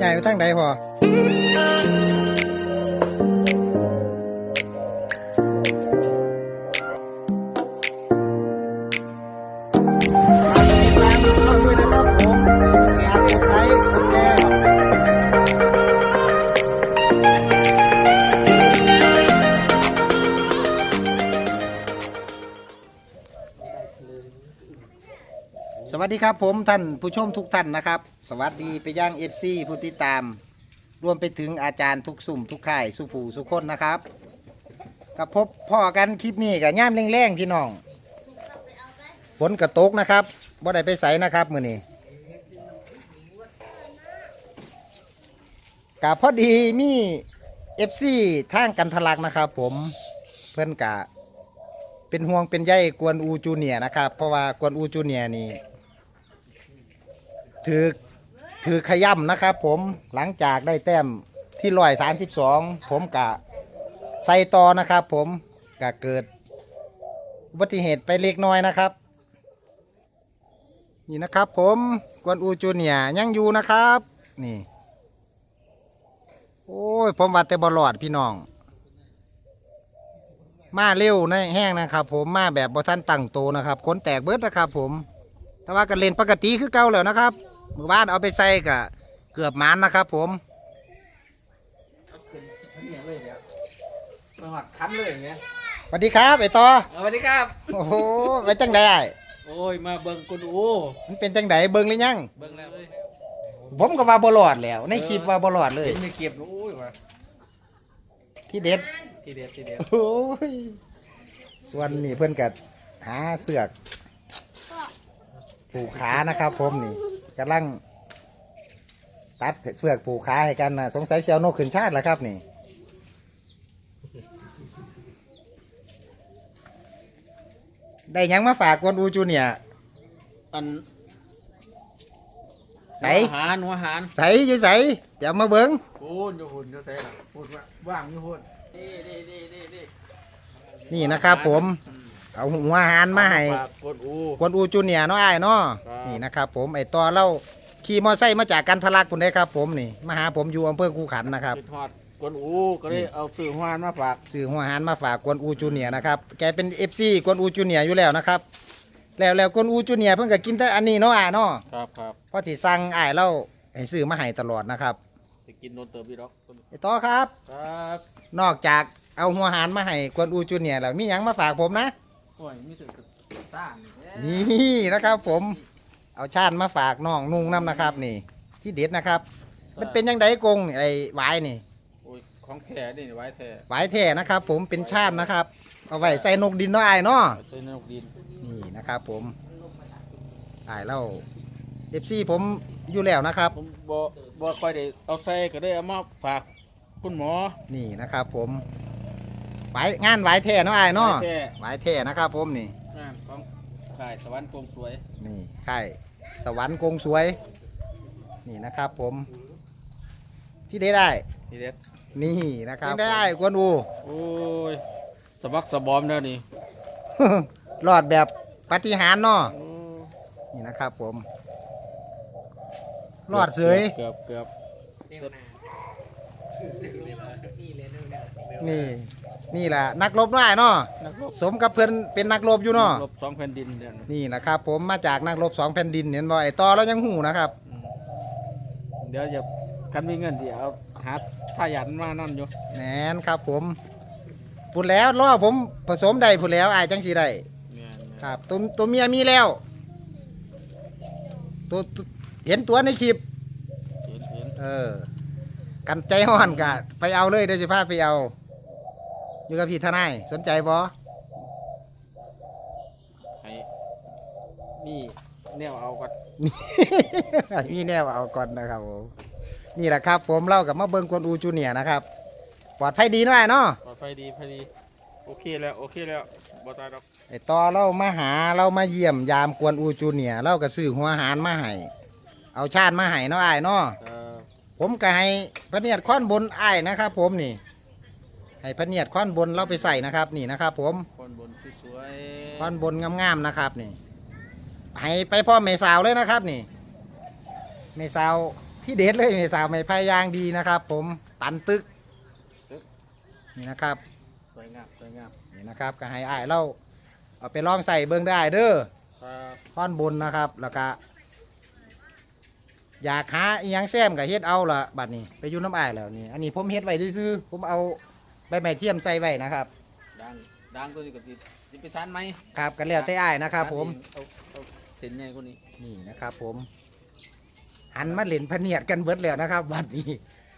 ใหญ่ไปทางใดพอ สวัสดีครับผมท่านผู้ชมทุกท่านนะครับ สวัสดีไปย่างเอฟซีผู้ติดตาม รวมไปถึงอาจารย์ทุกสุ่มทุกค่ายสุผูสุคนนะครับกับพบพ่อกันคลิปนี้กับย่ามแรงๆพี่น้องฝนกระตกนะครับบ่ได้ไปใส่นะครับมือนี้กับพอดีมีเอฟซีทางกันทะลักนะครับ ผมเพื่อนกะเป็นห่วงเป็นใยกวนอูจูเนียนะครับ เพราะว่ากวนอูจูเนียนี่ ถือถือขย่ำนะครับ ผมหลังจากได้แต้มที่ร้อยสามสิบสองผมกะใส่ต่อนะครับ ผมกะเกิดอุบัติเหตุไปเล็กน้อยนะครับ นี่นะครับ ผมกวนอูจูเนียยังอยู่นะครับ นี่ โอ้ยผมว่าแต่บอลอดพี่น้อง มาเร็วในแห้งนะครับ ผมมาแบบบอทันตั้งโตนะครับขนแตกเบิดนะครับ ผม แต่ว่ากันเล่นปกติคือเก่าแล้วนะครับ มือบ้านเอาไปใส่กะเกือบหมานนะครับ ผมมาหัดคันเลยอย่างเงี้ยสวัสดีครับไอต่อสวัสดีครับ โอ้โหไปจังไดอ้ายโอ้ยมาเบิ่งกุนอูมันเป็นจังไดเบิ่งหรือยัง เบิ่งแล้วเอ้ยผมก็ว่าบอลอดแล้ว ในคลิปว่าบอลอดเลย เห็นไม่เก็บโอ้ยมาที่เด็ด ทีเด็ดทีเด็ดโอ้ย ส่วนนี่เพื่อนกัดหาเสือกผูกขานะครับผมนี่ กำลัง ตัดเสือกผูกขาให้กันนะสงสัยเซียวนกขึ้นชาติแล้วครับนี่ได้หยังมาฝากกวนอูจูเนี่ยร์อันไหนหัวอาหารหัวอาหารใส่อยี่ใส่เดี๋ยวมาเบิ้งโอ้ยโยหุ่นจะใส่ละพูดว่าว่างโยหุ่นนี่นี่นี่นี่นี่นี่นะครับผม อืม เอาหัวอาหารมาให้ฝกกุนอูกวนอูจูเนี่ยร์เนาะไอ้ายเนาะครับนี่นะครับ ผมไอ้ตัวเราขี่มอไซค์มาจากกันทะลักคุณได้ครับ ผมนี่มาหาผมอยู่อำเภอคูขันนะครับเป็นทอดกุนอูก็เลยเอาสื่อหัวอาหารมาฝากซื้อหัวอาหารมาฝากกวนอูจูเนียร์นะครับ แกเป็นเอฟซีกวนอูจูเนียร์อยู่แล้วนะครับ แล้วแล้วกวนอูจูเนียร์เพิ่งก็กินแต่อันนี้เนาะอะเนาะครับครับเพราะสิสั่งอ้ายเราให้ซื้อมาให้ตลอดนะครับจะกินโดนเติมพี่ดอกไอ้ต่อครับ ครับ นอกจากเอาหัวอาหารมาให้กวนอูจูเนียร์แล้วมีหยังมาฝากผมนะ โอ้ยมีถึงต้านนี่นะครับ ผมเอาชาติมาฝากน้องนุ่งน้ำนะครับ นี่ ที่เด็ดนะครับ มันเป็นยังไงกงนี่ไอ้หวายนี่โอ้ยของแท้นี่ไว้แท้หวายแท้นะครับ ผมเป็นชาตินะครับ เอาไว้ใส่นกดินเนาะอ้ายเนาะใส่นกดินนี่นะครับ ผมถ่ายเล่าเอฟซีผมอยู่แล้วนะครับผมบ่บ่ค่อยได้เอาใส่ก็ได้เอามาฝากคุณหมอนี่นะครับ ผม หวายงานหวายแท่เนาะไอ้ายเนาะแท้หวายแท่นะครับผมนี่ งานของขายสวรรค์กงสวย นี่ค่ายสวรรค์กงสวย นี่นะครับผม ที่ได้ได้ ทีเด็ด นี่นะครับได้ได้กวนอู โอ้ย สะบักสะบอมแล้วนี่รอดแบบปาฏิหารย์เนาะโอ้นี่นะครับผม รอดเสยเกือบเกือบนี่ นี่แหละนักรบเนาะอ้ายเนาะนักรบสมกับเพื่อนเป็นนักรบอยู่เนาะรบสองแผ่นดินเดือนนี่นะครับ ผมมาจากนักรบสองแผ่นดินเห็นบ่ไอ้ต่อแล้วยังหูนะครับอืมเดี๋ยวจะคันมีเงินเดี๋ยวเอาหาท่ายันมานั่นอยู่แหนนครับผมพูดแล้วล่อผมผสมได้พูดแล้วอายจังสีได้เนี่ยครับตัวตัวเมียมีแล้วตัวตัวเห็นตัวในคลิปเห็นเห็นเออ กันใจห้อนกะไปเอาเลยเดี๋ยวสิพาไปเอา อยู่กับพี่ทนายสนใจบ่ให้นี่แนวเอากันมีแนวเอาก่อนนะครับผมนี่แหละครับ ผมเล่ากับมาเบิงกวนอูจูเนียร์นะครับ ปลอดภัยดีหน่อยเนาะปลอดภัยดีพอดี โอเคแล้ว โอเคแล้วบ่ตายดอกไอต่อเรามาหาเรามาเยี่ยมยามกวนอูจูเนียร์เราก็ซื้อหัวอาหารมาให้เอาชาติมาให้เนาะไอ้ายเนาะเออผมก็ให้พระเนียดค้อนบนไอ้ายนะครับ ผมนี่ ให้พระเนียดค้อนบนเราไปใส่นะครับนี่นะครับผมคนบนสวยๆค้อนบนงามๆนะครับนี่ให้ไปพ่อเมสาวเลยนะครับนี่ เมสาวที่เด็ดเลยแม่สาวไม่พายางดีนะครับ ผมตันตึกนี่นะครับสวยงามสวยงามนี่นะครับก็ให้อ้ายเราเอาไปลองใส่เบิ่งได้เด้อครับท่อนบนนะครับแล้วก็อยากหาอีหยังแซมกับเฮ็ดเอาละบัดนี้ ไปอยู่น้ำอ้ายแล้วนี่อันนี้ผมเฮ็ดไว้ซื่อๆผมเอา ใบไม้เทียมใส่ไว้นะครับ ดังดังตัวนี้กับติดจะไปชั้นไหมครับกันแล้วแต่อ้ายนะครับ ผมเอาเอาเส้นใหญ่กว่านี้นี่นะครับ ผมหันมาเล่นพะเนียดกันเบิดแล้วนะครับบัดนี้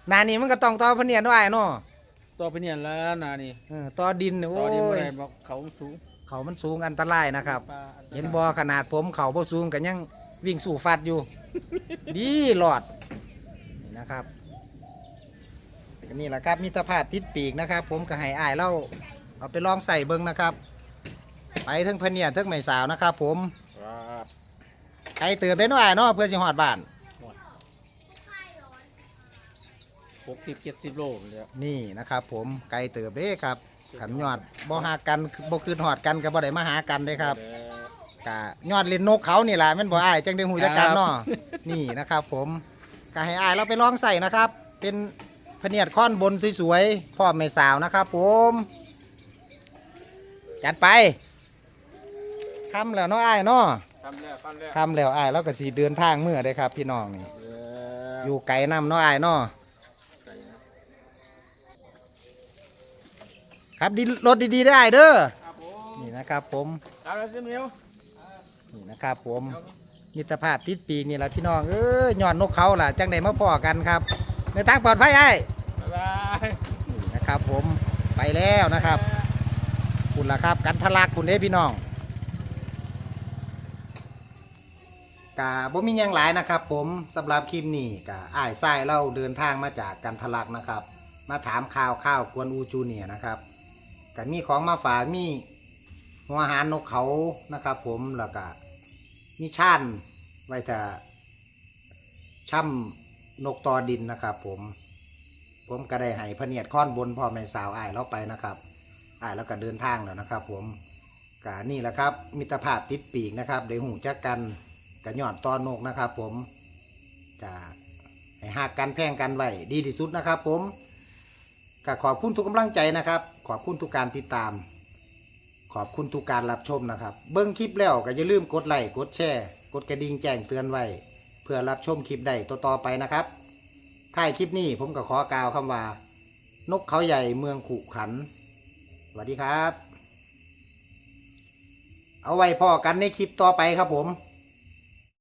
หนานี้มันก็ต้องต่อพะเนียดด้วยเนาะต่อไปเนี่ยแล้วนานี่เออต่อดินเนี่ยโอ้ต่อดินบ่ยได้บอกเขาสูงเขามันสูงอันตรายนะครับ ปลาอัตรายเห็นบอขนาดผมเขาบ่สูงกันยังวิ่งสู่ฟัดอยู่ ดีหลอดนี่นะครับ ก็นี่แหละครับมิตรภาพติดปีกนะครับ ผมก็ให้อายเล่าเอาไปลองใส่เบิ้งนะครับ ไปเทั้งพะเนียดเทั้งไม่สาวนะครับ ผมครับใครตื่นได้น้อยเนาะเพื่อสิหอดบ้าน หกสิบเจ็ดสิบโลเลยนี่นะครับผมไกลเติบเด้ครับขันยอดบ่หากันบ่คืนหอดกันกับบ่ได้มาหากันเด้ครับกะยอดเล่นนกเขานี่แหละแม่นบ่อายจังได้หูจักกันเนาะนี่นะครับ ผมก็ให้อายเราไปลองใส่นะครับ เป็น พะเนียดค้อนบนสวยๆพ่อไม่สาวนะครับผม จัดไปคำแล้วเนาะอายเนาะทำแล้วทำแล้วคำแล้วอายเราก็สิเดินทางเมื่อได้ครับ พี่น้องนี่เอออยู่ไกลน้ำเนาะอายเนาะครับดีรถดีๆได้อเด้อครับผมนี่นะครับผมเอาแล้วสิมิวนี่นะครับผมมิตรภาพติดปีกนี่แหละพี่น้องเอ้ยย้อนนกเขาล่ะจังใดมาพอกันครับ ในทางปลอดภัยไอ้บ๊ายบายนี่นะครับ ผมไปแล้วนะครับคุณล่ะครับ กันทะลักคุณเด้พี่น้องกาบ่มีหยังหลายนะครับ ผมสำหรับคลิปนี้กาอ้ายไส้เราเดินทางมาจากกันทะลักนะครับ มาถามข่าวข้าวกวนอูจูเนียร์นะครับก็มีของมาฝากมีหัวอาหารนกเขานะครับ ผมแล้วก็มีช่านไว้แต่ช่ำ นกตอดินนะครับ ผม ผมก็ได้ให้พระเนียดค้อนบนพ่อแม่สาวอ้ายเราไปนะครับอ้ายแล้วก็เดินทางแล้วนะครับ ผมกานี่แหละครับ มิตรภาพติดปีกนะครับได้หูจักกันกับยอดตอนนกนะครับ ผมกาให้หักกันแพงกันไว้ดีที่สุดนะครับ ผมก็ขอบคุณทุกกำลังใจนะครับ ขอบคุณทุกการติดตาม ขอบคุณทุกการรับชมนะครับ เบิ้งคลิปแล้วก็อย่าลืมกดไลค์กดแชร์ กดกระดิ่งแจ้งเตือนไว้ เพื่อรับชมคลิปได้ต่อๆไปนะครับท้ายคลิปนี้ผมก็ขอกล่าวคำว่า นกเขาใหญ่เมืองขุขัน สวัสดีครับ เอาไว้พอกันในคลิปต่อไปครับผม